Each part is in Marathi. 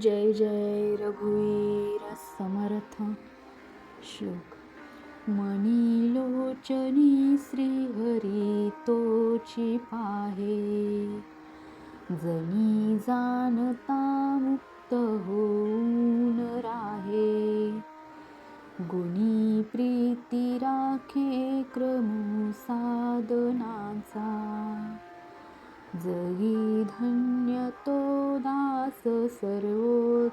जय जय रघुवीर समर्थ श्लोक. मनी लोचनी श्रीहरी तोची पाहे. जनी जाणता मुक्त होऊन राहे. गुणी प्रीती राखे क्रम जगी धन्य तो दास सर्वोत्तमाचा.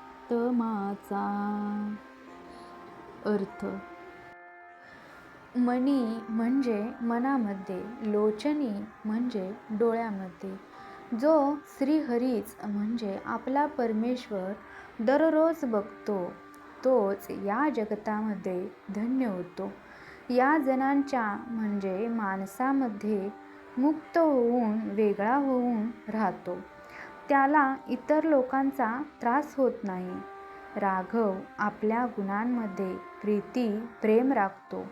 अर्थ. मनी म्हणजे मनामध्ये लोचनी म्हणजे डोळ्यामध्ये. जो श्रीहरीच म्हणजे आपला परमेश्वर दररोज बघतो तोच या जगतामध्ये धन्य होतो. या जणांच्या म्हणजे माणसामध्ये मुक्त होऊन वेगळा होऊन राहतो. त्याला इतर लोकांचा त्रास होत नाही. राघव आपल्या गुणांमध्ये प्रीती प्रेम राखतो.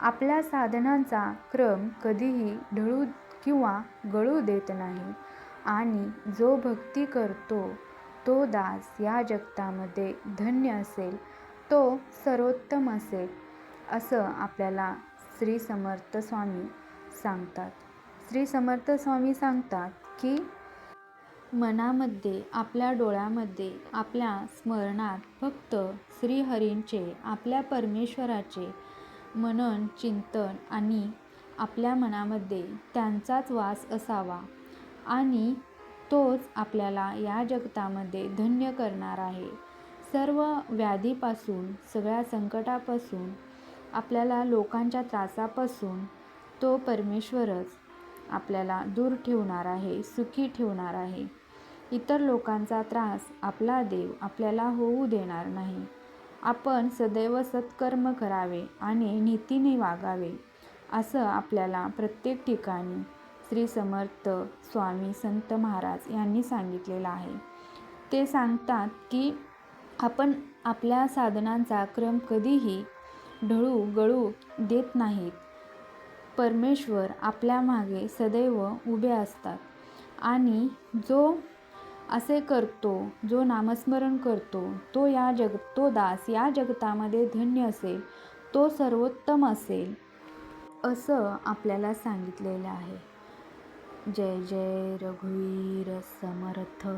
आपल्या साधनांचा क्रम कधीही ढळू किंवा गळू देत नाही. आणि जो भक्ती करतो तो दास या जगतामध्ये धन्य असेल तो सर्वोत्तम असेल असं आपल्याला श्री समर्थ स्वामी सांगतात. श्री समर्थ स्वामी सांगतात की मनामध्ये आपल्या डोळ्यामध्ये आपल्या स्मरणात फक्त श्रीहरींचे आपल्या परमेश्वराचे मनन चिंतन आणि आपल्या मनामध्ये त्यांचाच वास असावा आणि तोच आपल्याला या जगतामध्ये धन्य करणार आहे. सर्व व्याधीपासून सगळ्या संकटापासून आपल्याला लोकांच्या त्रासापासून तो परमेश्वरच आपल्याला दूर ठेवणार आहे सुखी ठेवणार आहे. इतर लोकांचा त्रास आपला देव आपल्याला होऊ देणार नाही. आपण सदैव सत्कर्म करावे आणि नीतीने वागावे असं आपल्याला प्रत्येक ठिकाणी श्री समर्थ स्वामी संत महाराज यांनी सांगितलेलं आहे. ते सांगतात की आपण आपल्या साधनांचा क्रम कधीही ढळू गळू देत नाहीत. परमेश्वर आपल्या मागे सदैव उभे असतात. आणि जो असे करतो जो नामस्मरण करतो तो या जग तो दास या जगतामध्ये धन्य असेल तो सर्वोत्तम असेल असं आपल्याला सांगितलेलं आहे. जय जय रघुवीर समर्थ.